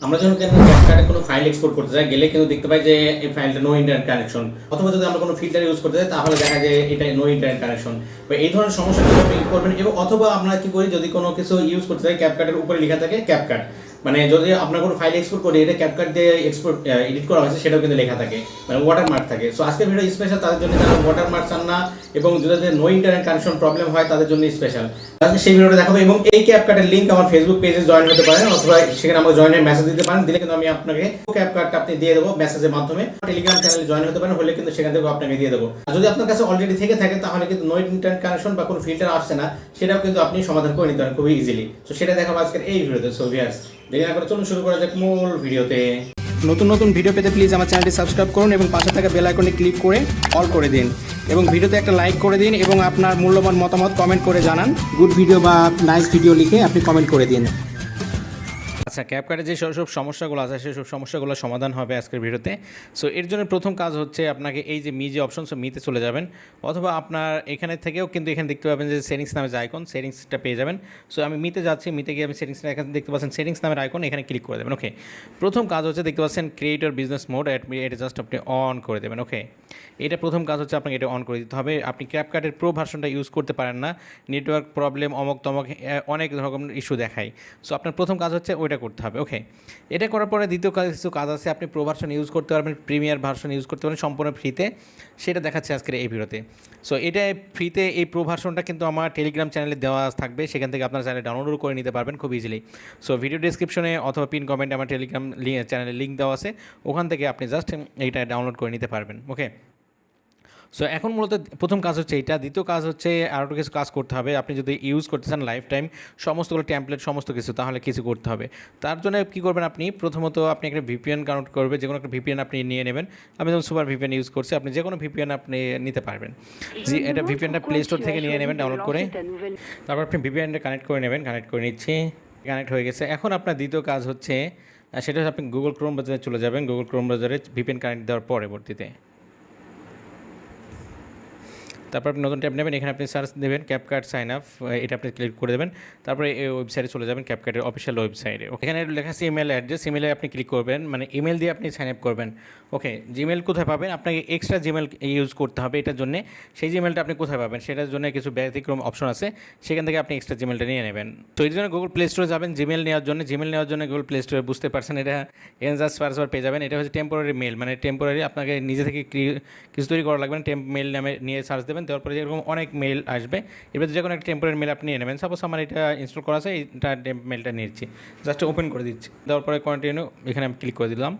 আমরা যখন কিন্তু ক্যাপকাটে কোনো ফাইল এক্সপোর্ট করতে যাই, গেলে কিন্তু দেখতে পাই যে এই ফাইলটা নো ইন্টারনেট কানেকশন অথবা যদি আমরা কোনো ফিল্টার ইউজ করতে যাই, তাহলে দেখা যায় এটা নো ইন্টারনেট কানেকশন বা এই ধরনের সমস্যাগুলো আপনি করবেন, এবং অথবা আমরা কি করি, যদি কোনো কিছু ইউজ করতে যাই ক্যাপকাটের উপরে লেখা থাকে ক্যাপকার্ট মানে যদি আপনার কোনো ফাইল এক্সপোর্ট করি এটা ক্যাপকার্ট দিয়ে এক্সপোর্ট এডিট করা হয়েছে, সেটাও কিন্তু লেখা থাকে। মানে ওয়াটারমার্ক থাকে। সো আজকের ভিডিও স্পেশাল তাদের জন্য যারা ওয়াটারমার্ক চান না এবং যাদের নো ইন্টারনেট কানেকশন প্রবলেম হয়, তাদের জন্য স্পেশাল আজকে সেই ভিডিওটা দেখাবো এবং এই ক্যাপকার্টের লিঙ্ক আমার ফেসবুক পেজে জয়েন হতে পারেন অথবা সেখানে আমাকে জয়েনের মেসেজ দিতে পারেন। দিলে কিন্তু আমি আপনাকে ক্যাপকার্টটা আপনি দিয়ে দেবো মেসেজের মাধ্যমে। টেলিগ্রাম চ্যানেলে জয়েন হতে পারেন, হলে কিন্তু সেখান থেকে আপনাকে দিয়ে দেবো। যদি আপনার কাছে অলরেডি থেকে থাকে, তাহলে কিন্তু নো ইন্টারনেট কানেকশন বা কোনো ফিল্টার আসছে না, সেটাও কিন্তু আপনি সমাধান করে নিতে পারেন খুবই ইজিলি তো সেটা দেখাবো আজকের এই ভিডিওতে সো ভিয়ার্স দেরি না করে চলুন শুরু করা যাক মূল ভিডিওতে। নতুন নতুন ভিডিও পেতে প্লিজ আমার চ্যানেলটি সাবস্ক্রাইব করুন এবং পাশে থাকা বেল আইকনে ক্লিক করে অল করে দিন। এবং ভিডিওতে একটা লাইক করে দিন এবং আপনার মূল্যবান মতামত কমেন্ট করে জানান। গুড ভিডিও বা নাইস ভিডিও লিখে আপনি কমেন্ট করে দিন। আচ্ছা ক্যাপকার্টে যে সব সব সমস্যাগুলো আছে সেসব সমস্যাগুলো সমাধান হবে আজকের ভিডিওতে। সো এর জন্য প্রথম কাজ হচ্ছে আপনাকে এই যে মি যে অপশন সো মিতে চলে যাবেন। অথবা আপনার এখানে থেকেও কিন্তু এখানে দেখতে পাবেন যে সেটিংস নামে যে আইকন সেটিংসটা পেয়ে যাবেন। সো আমি মিতে যাচ্ছি মিতে গিয়ে আমি সেটিংসটা এখানে দেখতে পাচ্ছেন সেটিংস নামের আইকন এখানে ক্লিক করে দেবেন ওকে প্রথম কাজ হচ্ছে দেখতে পাচ্ছেন ক্রিয়েটর বিজনেস মোড এটা জাস্ট আপনি অন করে দেবেন ওকে এটা প্রথম কাজ হচ্ছে আপনাকে এটা অন করে দিতে হবে। আপনি ক্যাপকার্টের প্রো ভার্সনটা ইউজ করতে পারেন না। নেটওয়ার্ক প্রবলেম অমক তমক অনেক রকম ইস্যু দেখায়। সো আপনার প্রথম কাজ হচ্ছে ওইটা করতে হবে। ওকে এটা করার পরে দ্বিতীয় কাজ, কিছু কাজ আছে, আপনি প্রো ভার্সন ইউজ করতে পারবেন প্রিমিয়ার ভার্সন ইউজ করতে পারবেন, সম্পূর্ণ ফ্রিতে সেটা দেখাচ্ছে আজকের এই ভিডিওতে। সো এটা ফ্রিতে এই প্রো ভার্সনটা কিন্তু আমার টেলিগ্রাম চ্যানেলে দেওয়া থাকবে। সেখান থেকে আপনার চ্যানেলে ডাউনলোড করে নিতে পারবেন খুব ইজিলি সো ভিডিও ডিসক্রিপশনে অথবা পিন কমেন্টে আমার টেলিগ্রাম চ্যানেলে লিঙ্ক দেওয়া আছে। ওখান থেকে আপনি জাস্ট এইটা ডাউনলোড করে নিতে পারবেন। ওকে সো এখন মূলত প্রথম কাজ হচ্ছে এটা। দ্বিতীয় কাজ হচ্ছে আরও কিছু কাজ করতে হবে। আপনি যদি ইউজ করতে চান লাইফ টাইম সমস্তগুলো ট্যাম্পলেট সমস্ত কিছু, তাহলে কিছু করতে হবে। তার জন্য কী করবেন আপনি? প্রথমত আপনি একটা ভিপিএন কানেক্ট করবে, যে কোনো একটা ভিপিএন আপনি নিয়ে নেবেন। আমি যেমন সুপার ভিপিএন ইউজ করছি, আপনি যে কোনো ভিপিএন আপনি নিতে পারবেন। জি এটা ভিপিএনটা প্লে স্টোর থেকে নিয়ে নেবেন ডাউনলোড করে। তারপর আপনি ভিপিএনটা কানেক্ট করে নেবেন কানেক্ট করে নিচ্ছি কানেক্ট হয়ে গেছে। এখন আপনার দ্বিতীয় কাজ হচ্ছে সেটা হচ্ছে আপনি গুগল ক্রোম ব্রাউজারে চলে যাবেন। গুগল ক্রোম ব্রাউজারে ভিপিএন কানেক্ট দেওয়ার পরবর্তীতে। তারপর আপনি নতুন ট্যাব নেবেন, এখানে আপনি সার্চ দেবেন ক্যাপকার্ট সাইন আপ এটা আপনি ক্লিক করে দেবেন। তারপরে এই ওয়েবসাইটে চলে যাবেন ক্যাপকার্টের অফিসিয়াল ওয়েবসাইটে এখানে লেখা আছে ইমেল অ্যাড্রেস ইমেলে আপনি ক্লিক করবেন মানে ইমেল দিয়ে আপনি সাইন আপ করবেন। ওকে জিমেল কোথায় পাবেন? আপনাকে এক্সট্রা জিমেল ইউজ করতে হবে এটার জন্য। সেই জিমেলটা আপনি কোথায় পাবেন? সেটার জন্য কিছু ব্যতিক্রম অপশন আছে। সেখান থেকে আপনি এক্সট্রা জিমেলটা নিয়ে নেবেন। তো এর জন্য গুগল প্লে স্টোরে যাবেন জিমেল নেওয়ার জন্য। জিমেল নেওয়ার জন্য গুগল প্লে স্টোরে বুঝতে পারছেন এটা এনজাস পাসওয়ার্ড পেয়ে যাবেন। এটা হচ্ছে টেম্পোরারি মেল মানে টেম্পোরারি আপনাকে নিজে থেকে কিছু তৈরি করা লাগবে টেম্প মেল নামে নিয়ে সার্চ দেবেন। দেওয়ার পরে এরকম অনেক মেল আসবে। এবার যে কোনো একটা টেম্পোরারি মেল আপনি নেবেন। সাপোজ আমার এটা ইনস্টল করা আছে, এইটা মেলটা নিচ্ছি। জাস্ট ওপেন করে দিচ্ছি। দেওয়ার পরে কন্টিনিউ এখানে আমি ক্লিক করে দিলাম।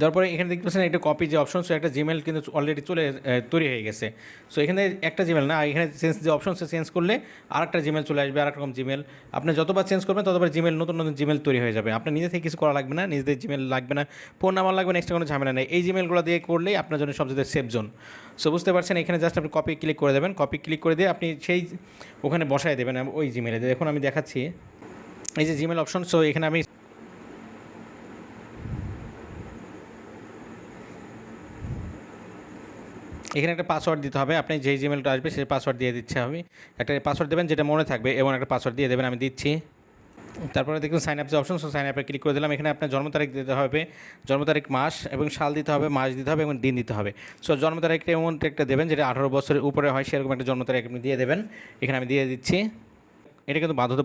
দেওয়ার পরে এখানে দেখতে পাচ্ছেন একটা কপি যে অপশন সো একটা জিমেল কিন্তু অলরেডি চলে তৈরি হয়ে গেছে। সো এখানে একটা জিমেল না এখানে চেঞ্জ যে অপশন সে চেঞ্জ করলে আর একটা জিমেল চলে আসবে আর রকম জিমেল আপনি যতবার চেঞ্জ করবেন, ততবার জিমেল নতুন নতুন জিমেল তৈরি হয়ে যাবে। আপনার নিজে থেকে কিছু করা লাগবে না, নিজেদের জিমেল লাগবে না ফোন নাম্বার লাগবে না এক্সট্রা কোনো ঝামেলা নেই। এই জিমেলগুলো দিয়ে করলেই আপনার জন্য সবচেয়ে সেফ জোন সো বুঝতে পারছেন, এখানে জাস্ট আপনি কপি ক্লিক করে দেবেন। কপি ক্লিক করে দিয়ে আপনি সেই ওখানে বসায় দেবেন, ওই জিমেলে দেখুন, আমি দেখাচ্ছি। এই যে জিমেল অপশন সো এখানে আমি এখানে একটা পাসওয়ার্ড দিতে হবে। আপনি যেই জিমেলটা আসবে, সেই পাসওয়ার্ড দিয়ে দিচ্ছে আমি। একটা পাসওয়ার্ড দেবেন যেটা মনে থাকবে এবং একটা পাসওয়ার্ড দিয়ে দেবেন, আমি দিচ্ছি। তারপরে দেখুন সাইন আপ যে অপশন সো সাইন আপে ক্লিক করে দিলাম। এখানে আপনার জন্ম তারিখ দিতে হবে, জন্ম তারিখ, মাস এবং সাল দিতে হবে, মাস দিতে হবে এবং দিন দিতে হবে। সো জন্ম তারিখটা এমন একটা দেবেন যেটা আঠারো বছরের উপরে হয়, সেরকম একটা জন্ম তারিখ আপনি দিয়ে দেবেন। এখানে আমি দিয়ে দিচ্ছি। এটা কিন্তু বাধ্যতা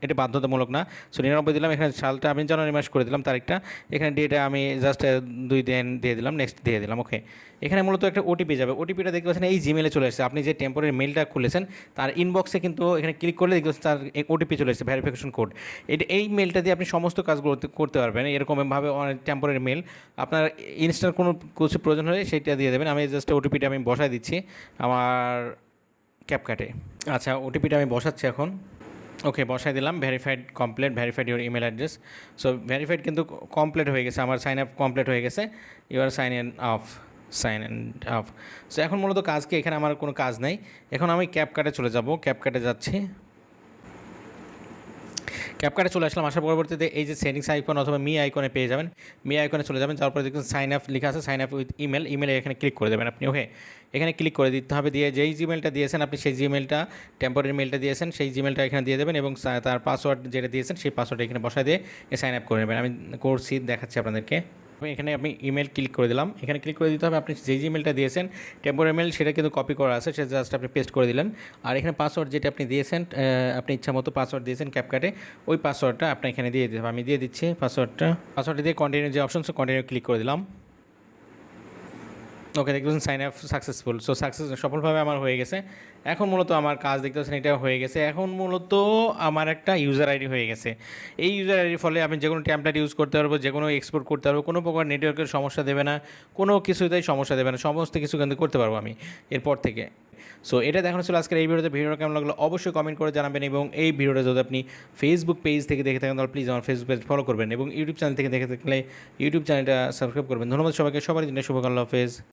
এটা বাধ্যতামূলক না। সো নিরানব্বই দিলাম, এখানে সালটা আমি জানুয়ারি মাস করে দিলাম তারিখটা। এখানে ডেটে আমি জাস্ট দুই দিন দিয়ে দিলাম নেক্সট দিয়ে দিলাম ওকে এখানে মূলত একটা ওটিপি যাবে। ওটিপিটা দেখতে পাচ্ছেন, এই জিমেলে চলে এসেছে। আপনি যে টেম্পোরারি মেলটা খুলেছেন, তার ইনবক্সে কিন্তু এখানে ক্লিক করলে দেখতে পাচ্ছেন, তার ওটিপি চলে এসেছে ভেরিফিকেশন কোড এটা, এই মেলটা দিয়ে আপনি সমস্ত কাজগুলো করতে- পারবেন। এরকমভাবে অনেক টেম্পোরারি মেল আপনার ইনস্টার কোনো কিছু প্রয়োজন হলে সেইটা দিয়ে দেবেন। আমি জাস্ট ওটিপিটা আমি বসাই দিচ্ছি আমার ক্যাপকাটে আচ্ছা ওটিপিটা আমি বসাচ্ছি এখন। ওকে বসাই দিলাম verified complete verified your email address so verified কিন্তু কমপ্লিট হয়ে গেছে, আমার সাইন আপ কমপ্লিট হয়ে গেছে your sign in off sign in off so এখন মূলত কাজ কি এখানে আমার কোনো কাজ নেই, এখন আমি ক্যাপ কাটে চলে যাব ক্যাপ কাটে যাচ্ছি। ক্যাপকার্টে চলে আসলাম। আসার পরবর্তীতে এই যে সেটিংস আইকন অথবা মি আইকনে পেয়ে যাবেন। মি আইকনে চলে যাবেন তারপরে দেখুন সাইন আপ লেখা আছে সাইন আপ উইথ ইমেল ইমেলে এখানে ক্লিক করে দেবেন আপনি ওকে এখানে ক্লিক করে দিতে হবে দিয়ে যেই জিমেলটা দিয়েছেন আপনি সেই জিমেলটা টেম্পোরারি মেলটা দিয়েছেন, সেই জিমেলটা এখানে দিয়ে দেবেন এবং তার পাসওয়ার্ড যেটা দিয়েছেন সেই পাসওয়ার্ড এখানে বসায় দিয়ে সাইন আপ করে নেবেন। আমি করছি, দেখাচ্ছি আপনাদেরকে। এখানে আমি ইমেল ক্লিক করে দিলাম। এখানে ক্লিক করে দিতে হবে, আপনি যে ইমেলটা দিয়েছেন টেম্পোর ইমেল সেটা কিন্তু কপি করা আছে সেটা জাস্ট আপনি পেস্ট করে দিলেন। আর এখানে পাসওয়ার্ড যেটা আপনি দিয়েছেন আপনি ইচ্ছা মতো পাসওয়ার্ড দিয়েছেন ক্যাপকাটে ওই পাসওয়ার্ডটা আপনি এখানে দিয়ে দিতে হবে। আমি দিয়ে দিচ্ছি পাসওয়ার্ডটা পাসওয়ার্ডটা দিয়ে কন্টিনিউ যে অপশন সে কন্টিনিউ ক্লিক করে দিলাম। ওকে দেখতেছেন sign up successful so success সফলভাবে আমার হয়ে গেছে। এখন মূলত আমার কাজ দেখতে পাচ্ছেন এটা হয়ে গেছে। এখন মূলত আমার একটা ইউজার আইডি হয়ে গেছে। এই ইউজার আইডির ফলে আমি যে কোনো ট্যাম্পলেট ইউজ করতে পারব, যে কোনো এক্সপোর্ট করতে পারব, কোনো প্রকার নেটওয়ার্কের সমস্যা দেবে না, কোনো কিছুতেই সমস্যা দেবে না, সমস্ত কিছু কিন্তু করতে পারব আমি এরপর থেকে। সো এটা দেখানো ছিল আজকের এই ভিডিওতে। ভিডিওটা কেমন লাগল অবশ্যই কমেন্ট করে জানাবেন এবং এই ভিডিওটা যদি আপনি ফেসবুক পেজ থেকে দেখে থাকেন, তাহলে প্লিজ আমার ফেসবুক পেজ ফলো করবেন এবং ইউটিউব চ্যানেল থেকে দেখে থাকলে ইউটিউব চ্যানেলটা সাবস্ক্রাইব করবেন। ধন্যবাদ সবাইকে। সবার জন্য শুভকামনা হাফেজ।